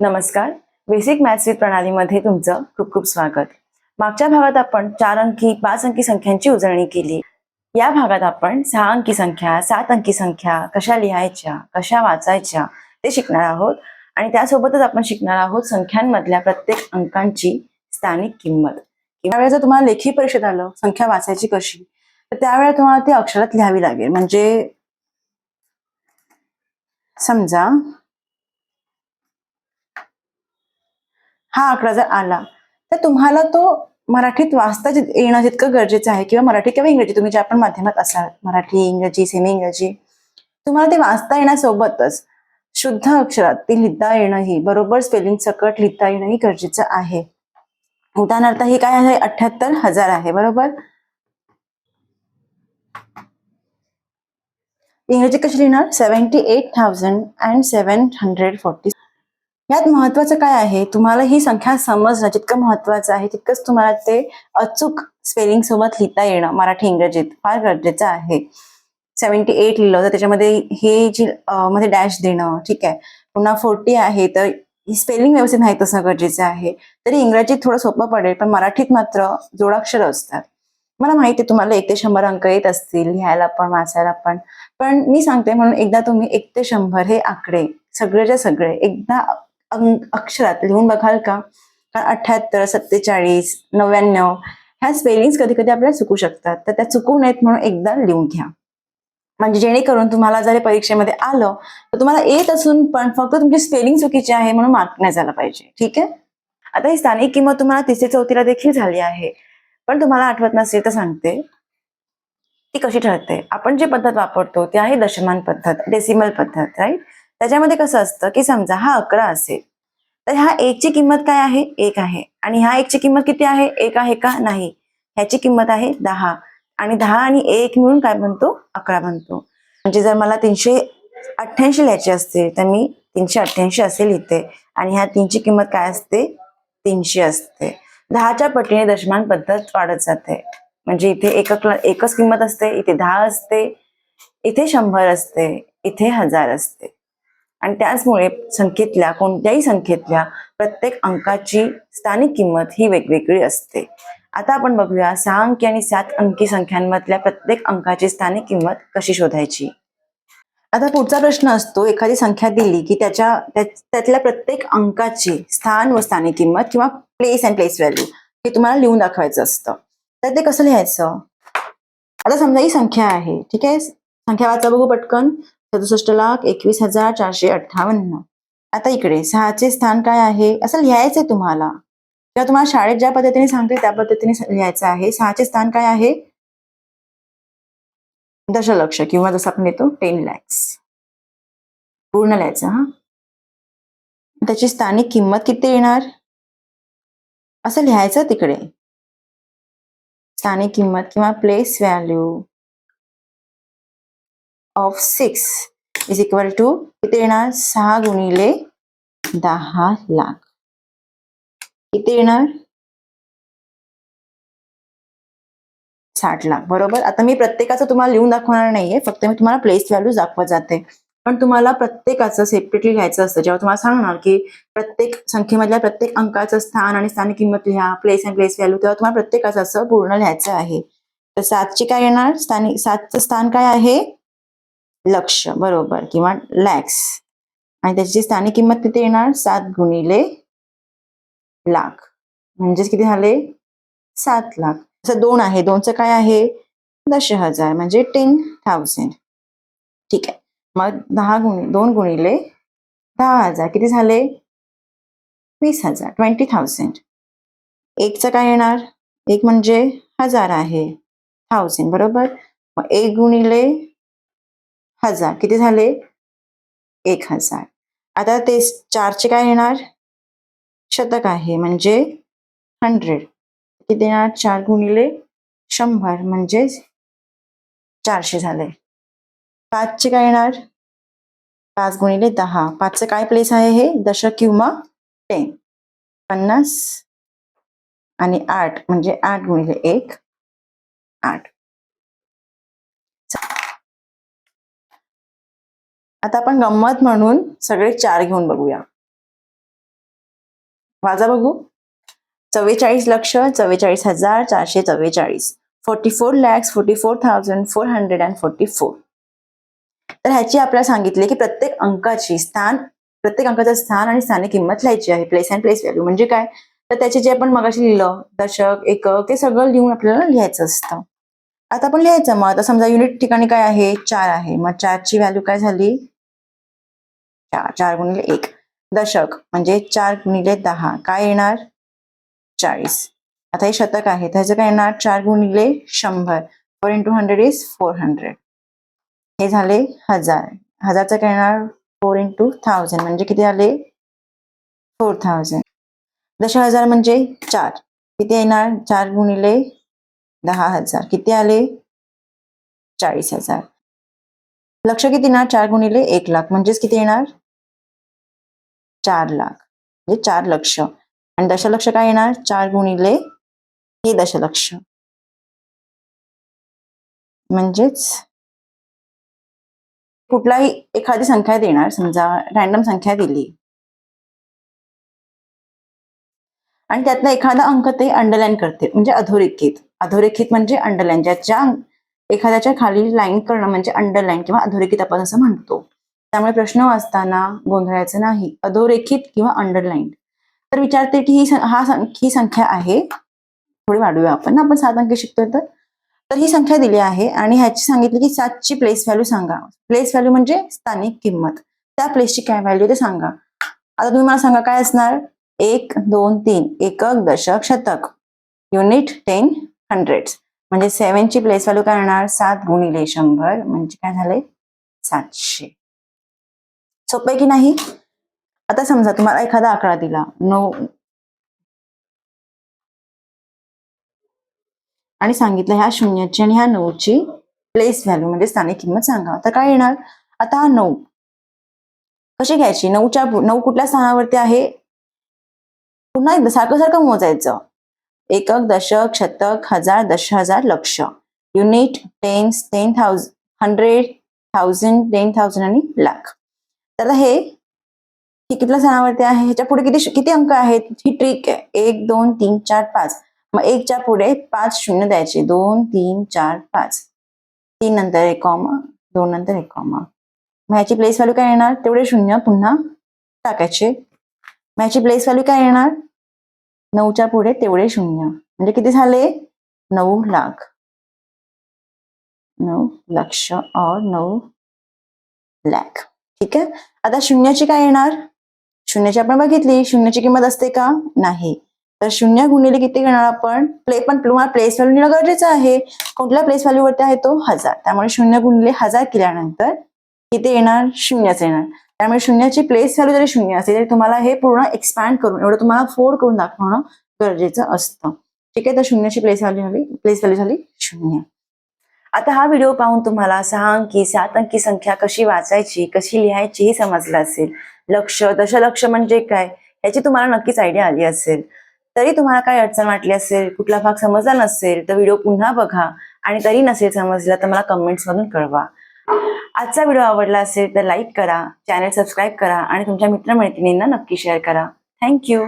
नमस्कार. Basic maths with प्रणालीमध्ये तुमचं खूप खूप स्वागत. मागच्या भागात आपण चार अंकी पाच अंकी संख्यांची उजळणी केली. या भागात आपण सहा अंकी संख्या सात अंकी संख्या कशा लिहायच्या कशा वाचायच्या ते शिकणार आहोत. आणि त्यासोबतच आपण शिकणार आहोत संख्यांमधल्या प्रत्येक अंकांची स्थानिक किंमत. त्यावेळेस जर तुम्हाला लेखी परीक्षेत आलं संख्या वाचायची कशी तर त्यावेळेला तुम्हाला ती अक्षरात लिहावी लागेल. म्हणजे समजा हा आकडा जर आला तर तुम्हाला तो मराठीत वाचता येणं जितकं गरजेचं आहे किंवा मराठी किंवा इंग्रजी तुम्ही ज्या पण माध्यमात असाल मराठी इंग्रजी सेमी इंग्रजी तुम्हाला ते वाचता येण्यासोबतच शुद्ध अक्षरात ते लिहिता येणंही बरोबर स्पेलिंग सकट लिहिता येणंही गरजेचं आहे. उदाहरणार्थ हे काय आहे? अठ्याहत्तर हजार आहे बरोबर? इंग्रजी कशी लिहिणार? Seventy eight thousand and seven hundred forty यात महत्वाचं काय आहे? तुम्हाला ही संख्या समजणं जितकं महत्वाचं आहे तितकंच तुम्हाला ते अचूक स्पेलिंग सोबत लिहिता येणं मराठी इंग्रजीत फार गरजेचं आहे. सेव्हन्टी एट लिहिलं तर त्याच्यामध्ये हे जी मध्ये डॅश देणं ठीक आहे. पुन्हा फोर्टी आहे तर स्पेलिंग व्यवस्थित माहीत असणं गरजेचं आहे. तरी इंग्रजीत थोडं सोपं पडेल पण मराठीत मात्र जोडाक्षर असतात. मला माहिती आहे तुम्हाला एक ते शंभर अंक येत असतील लिहायला पण वाचायला पण. पण मी सांगते म्हणून एकदा तुम्ही एक ते शंभर हे आकडे सगळेच्या सगळे एकदा अक्षरात लिहून बघाल का? अठ्याहत्तर सत्तेचाळीस नव्याण्णव ह्या स्पेलिंग्स कधी कधी आपल्याला चुकू शकतात. तर त्या चुकू नयेत म्हणून एकदा लिहून घ्या. म्हणजे जेणेकरून तुम्हाला जर परीक्षेमध्ये आलं तर तुम्हाला येत असून पण फक्त तुमची स्पेलिंग चुकीची आहे म्हणून मार्क नाही झाला पाहिजे. ठीक आहे? आता ही स्थानिक किंमत तुम्हाला तिसरी चौथीला देखील झाली आहे. पण तुम्हाला आठवत नसेल तर सांगते. ती कशी ठरते? आपण जी पद्धत वापरतो ती आहे दशमान पद्धत डेसिमल पद्धत राईट त्याच्यामध्ये कसं असतं की समजा हा अकरा असेल तर ह्या एकची किंमत काय आहे? एक आहे. आणि ह्या एकची किंमत किती आहे? एक आहे का? नाही. ह्याची किंमत आहे दहा. आणि दहा आणि एक मिळून काय बनतो? अकरा बनतो. म्हणजे जर मला तीनशे अठ्ठ्याऐंशी लिहायची असतील तर मी तीनशे अठ्ठ्याऐंशी असे लिहिते. आणि ह्या तीनची किंमत काय असते? तीनशे असते. दहाच्या पटीने दशमान पद्धत वाढत जाते. म्हणजे इथे एकच किंमत असते इथे दहा असते इथे शंभर असते इथे हजार असते. आणि त्याचमुळे संख्येतल्या कोणत्याही संख्येतल्या प्रत्येक अंकाची स्थानिक किंमत ही वेगवेगळी असते. आता आपण बघूया सहा अंकी आणि सात अंकी संख्यांमधल्या प्रत्येक अंकाची स्थानिक किंमत कशी शोधायची? आता पुढचा प्रश्न असतो एखादी संख्या दिली की त्याच्या त्यातल्या प्रत्येक अंकाची स्थान व स्थानिक किंमत किंवा प्लेस अँड प्लेस व्हॅल्यू हे तुम्हाला लिहून दाखवायचं असतं. तर ते कसं लिहायचं? आता समजा ही संख्या आहे ठीक आहे? संख्या वाचा बघू पटकन. सदुसष्ट लाख एकवीस हजार चारशे अठ्ठावन्न. आता इकडे सहाचे स्थान काय आहे? असं लिहायचंय तुम्हाला. किंवा तुम्हाला शाळेत ज्या पद्धतीने सांगते त्या पद्धतीने लिहायचं आहे. सहाचे स्थान काय आहे? दशलक्ष किंवा जसं आपण येतो टेन लॅक्स पूर्ण लिहायचं हा? त्याची स्थानिक किंमत किती येणार? असं लिहायचं तिकडे. स्थानिक किंमत किंवा place value of six is equal to किती येणार? सहा गुणिले दहा लाख. किती येणार? साठ लाख. बरोबर? आता मी प्रत्येकाचं तुम्हाला लिहून दाखवणार नाहीये. फक्त मी तुम्हाला प्लेस व्हॅल्यू दाखवत जाते. पण तुम्हाला प्रत्येकाचं सेपरेटली लिहायचं असतं. जेव्हा तुम्हाला सांगणार की प्रत्येक संख्येमधल्या प्रत्येक अंकाचं स्थान आणि स्थानिक किंमत लिहा प्लेस अँड प्लेस व्हॅल्यू तेव्हा तुम्हाला प्रत्येकाचं असं पूर्ण लिहायचं आहे. तर सातची काय येणार? स्थानिक सातचं स्थान काय आहे? लक्ष बरोबर किंवा लॅक्स आणि त्याची स्थानिक किंमत किती येणार सात गुणिले लाख. म्हणजेच किती झाले? सात लाख. असं दोन आहे. दोनचं काय आहे? दश हजार म्हणजे टेन थाउजंड ठीक आहे. मग दहा गुणि दोन गुणिले दहा हजार किती झाले? वीस हजार ट्वेंटी थाउजंड एकचं काय येणार? एक म्हणजे हजार आहे. थाउजंड बरोबर? मग एक गुणिले हजार. किती झाले? एक हजार. आता ते चारचे काय येणार? शतक आहे म्हणजे हंड्रेड किती येणार चार गुणिले शंभर म्हणजे चारशे झाले. पाचचे काय येणार? पाच गुणिले दहा. पाचचं काय प्लेस आहे हे? दशक किंवा टेन पन्नास आणि आठ म्हणजे आठ गुणिले एक आठ. आता आपण गंमत म्हणून सगळे चार घेऊन बघूया. माझा बघू. चव्वेचाळीस लक्ष चव्वेचाळीस हजार चारशे चव्वेचाळीस. Forty four lakhs forty four thousand four hundred and forty four तर ह्याची आपल्याला सांगितले की प्रत्येक अंकाची स्थान प्रत्येक अंकाचं स्थान आणि स्थानिक किंमत लिहायची आहे. प्लेस अँड प्लेस व्हॅल्यू म्हणजे काय? तर त्याचे जे आपण मगाशी लिहिलं दशक एकक ते सगळं लिहून आपल्याला लिहायचं असतं. आता आपण लिहायचं. मग आता समजा युनिट ठिकाणी काय आहे? चार आहे. मग चारची व्हॅल्यू काय झाली? चार चार गुणिले एक. दशक म्हणजे चार गुणिले दहा. काय येणार? चाळीस. आता हे शतक आहे. त्याचं काय येणार? चार गुणिले शंभर. Four into hundred is four hundred हे झाले हजार. हजारचं काय येणार? फोर इंटू थाउजंड म्हणजे किती आले? फोर थाउजंड दश हजार म्हणजे चार. किती येणार? चार गुणिले दहा हजार. किती आले? चाळीस हजार. लक्ष किती येणार? चार गुणिले एक लाख. म्हणजेच किती येणार? चार लाख. म्हणजे चार लक्ष. आणि दशलक्ष काय येणार? चार गुणिले हे दशलक्ष. म्हणजेच कुठलाही एखादी संख्या देणार. समजा रॅन्डम संख्या दिली. आणि त्यातला एखादा अंक ते अंडरलाईन करते. म्हणजे अधोरेखित. अधोरेखित म्हणजे अंडरलाईन ज्याच्या एखाद्याच्या खाली लाईन करणं म्हणजे अंडरलाईन किंवा अधोरेखित आपण असं म्हणतो. त्यामुळे प्रश्न वाचताना गोंधळायचं नाही अधोरेखित किंवा अंडरलाईन तर विचारते की ही हा सं- ही संख्या आहे. थोडी वाढूया आपण. आपण सात अंकी शिकतोय तर. तर ही संख्या दिली आहे आणि ह्याची सांगितली की सातची प्लेस व्हॅल्यू सांगा. प्लेस व्हॅल्यू म्हणजे स्थानिक किंमत. त्या प्लेसची काय व्हॅल्यू ते सांगा. आता तुम्ही मला सांगा काय असणार? एक दोन तीन. एकक दशक शतक. युनिट टेन हंड्रेड म्हणजे सेव्हनची प्लेस व्हॅल्यू काय येणार सात गुणिले शंभर. म्हणजे काय झाले? सातशे. सोपं आहे की नाही? आता समजा तुम्हाला एखादा आकडा दिला. नऊ. आणि सांगितलं ह्या शून्याची आणि ह्या नऊची प्लेस व्हॅल्यू म्हणजे स्थानिक किंमत सांगा. तर काय येणार? आता हा नऊ. कशी घ्यायची? नऊच्या नऊ कुठल्या स्थानावरती आहे? पुन्हा एकदा सारखं सारखं मोजायचं. एकक दशक शतक हजार दश हजार लक्ष. Unit tens ten thousand hundred thousand ten thousand आणि लाख. तर हे हे कितल्या स्थानावरती आहे? ह्याच्या पुढे किती किती अंक आहेत? ही ट्रिक आहे एक दोन तीन चार पाच. मग एकच्या पुढे पाच शून्य द्यायचे. दोन तीन चार पाच. तीन नंतर एक कॉमा दोन नंतर एक कॉमा मग ह्याची प्लेस व्हॅल्यू काय येणार? तेवढे शून्य पुन्हा टाकायचे. मग ह्याची प्लेस व्हॅल्यू काय येणार? नऊच्या पुढे तेवढे शून्य. म्हणजे किती झाले? नऊ लाख. नऊ लक्ष और नऊ लॅख. ठीक आहे? आता शून्याची काय येणार? शून्याची आपण बघितली. शून्याची किंमत असते का? नाही. तर शून्य गुणिले किती घेणार आपण? प्ले पण तुम्हाला प्लेस व्हॅल्यू लिहिणं गरजेचं आहे. कुठल्या प्लेस व्हॅल्यू वरती आहे तो? हजार. त्यामुळे शून्य गुणिले हजार केल्यानंतर किती येणार? शून्यच येणार. त्यामुळे शून्याची प्लेस व्हॅल्यू जरी शून्य असेल तरी तुम्हाला हे पूर्ण एक्सपॅन्ड करून एवढं तुम्हाला फोड करून दाखवणं गरजेचं असतं. ठीक आहे? तर शून्याची प्लेस व्हॅल्यू झाली. प्लेस व्हॅल्यू झाली शून्य. आता हा व्हिडिओ पाहून तुम्हाला सहा अंकी सात अंकी संख्या कशी वाचायची कशी लिहायची हे समजलं असेल. लक्ष दशलक्ष म्हणजे काय याची तुम्हाला नक्कीच आयडिया आली असेल. तरी तुम्हाला काय अडचण वाटली असेल कुठला भाग समजला नसेल तर व्हिडिओ पुन्हा बघा. आणि तरी नसेल समजला तर मला कमेंट्स मधून कळवा. आजचा व्हिडिओ आवडला असेल तर लाईक करा. चॅनल सबस्क्राईब करा. आणि तुमच्या मित्रमैत्रिणींना नक्की शेअर करा. थँक्यू